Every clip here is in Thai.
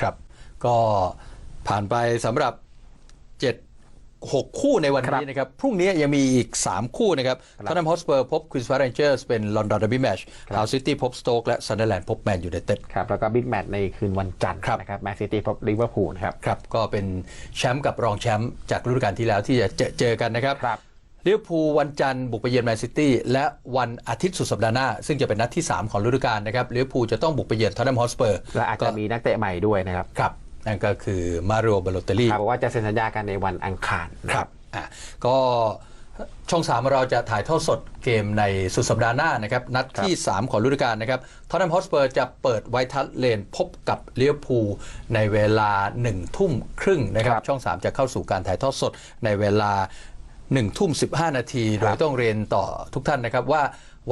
ครับ ก็ผ่านไปสำหรับ 7 6 คู่ในวันครับนี้นะครับ พรุ่งนี้ยังมีอีก 3 คู่นะครับครับทอนนัมฮอสเปอร์พบควินส์พาร์เรนเจอร์สเป็นลอนดอนเดอร์บี้แมชครับฮาวซิตี้พบสโต๊กและซันเดอร์แลนด์พบแมนยูไนเต็ดครับ แล้วก็บิ๊กแมตช์ในคืนวันจันทร์ครับนะครับแมนซิตี้พบลิเวอร์พูลนะครับ ครับ ก็เป็นแชมป์กับรองแชมป์จากฤดูกาลที่แล้วที่จะเจอเจอกันนะครับ ครับลิเวอร์พูลวันจันทร์บุกไปเยือนแมนซิตี้และวันอาทิตย์สุดสัปดาห์หน้า ซึ่งจะเป็นนัดที่ 3 ของฤดูกาลนะครับลิเวอร์พูลจะต้องบุกไปเยือนทอนนัมฮอสเปอร์และอาจจะมีนักเตะใหม่ด้วยนะครับครับนั่นก็คือมาริโอบาโลเตลลี่ครับบอกว่าจะเซ็นสัญญากันในวันอังคารนะครับอะก็ช่องสามเราจะถ่ายทอดสดเกมในสุดสัปดาห์หน้านะครับ นัดที่ 3 ของฤดูกาลนะครับทอตแนมฮอสเปอร์จะเปิดไวท์ทัชเลนพบกับเลียวพูลในเวลา 1 ทุ่มครึ่งนะครับครับ ช่อง 3 จะเข้าสู่การถ่ายทอดสดในเวลา 1ทุ่ม15นาที โดยต้องเรียนต่อทุกท่านนะครับว่า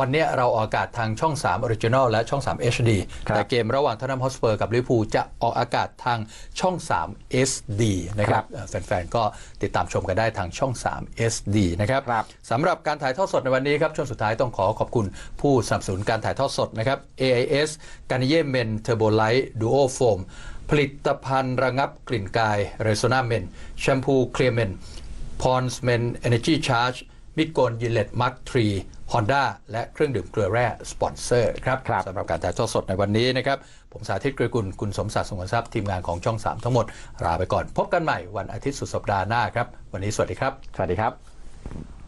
วันนี้เราออกอากาศทางช่อง 3 Original และช่อง 3 HD ครับแต่เกมระหว่างทอตแนมฮอสเปอร์กับลิเวอร์พูลจะออกอากาศทางช่อง 3 SD นะครับเอ่อแฟนๆ ก็ติดตามชมกันได้ทางช่อง 3 SD นะครับครับสำหรับการถ่ายทอดสดในวันนี้ครับ ช่วงสุดท้ายต้องขอขอบคุณผู้สนับสนุนการถ่ายทอดสดนะครับ AIS การนิเย่เมนเทอร์โบไลท์ดูโอโฟมผลิตภัณฑ์ระงับกลิ่นกายเรโซนาเมนแชมพูเคลียร์เมน พอนส์เมนเอเนจีชาร์จมิดโกนยิเลตมาร์คทรีฮอนด้าและเครื่องดื่มเกลือแร่สปอนเซอร์ครับครับสำหรับการถ่ายทอดสดในวันนี้นะครับ ผมสาธิตเกรกุลคุณสมศักดิ์สงวนทรัพย์ทีมงานของช่อง 3 ทั้งหมดลาไปก่อน พบกันใหม่วันอาทิตย์สุดสัปดาห์หน้าครับ วันนี้สวัสดีครับ สวัสดีครับ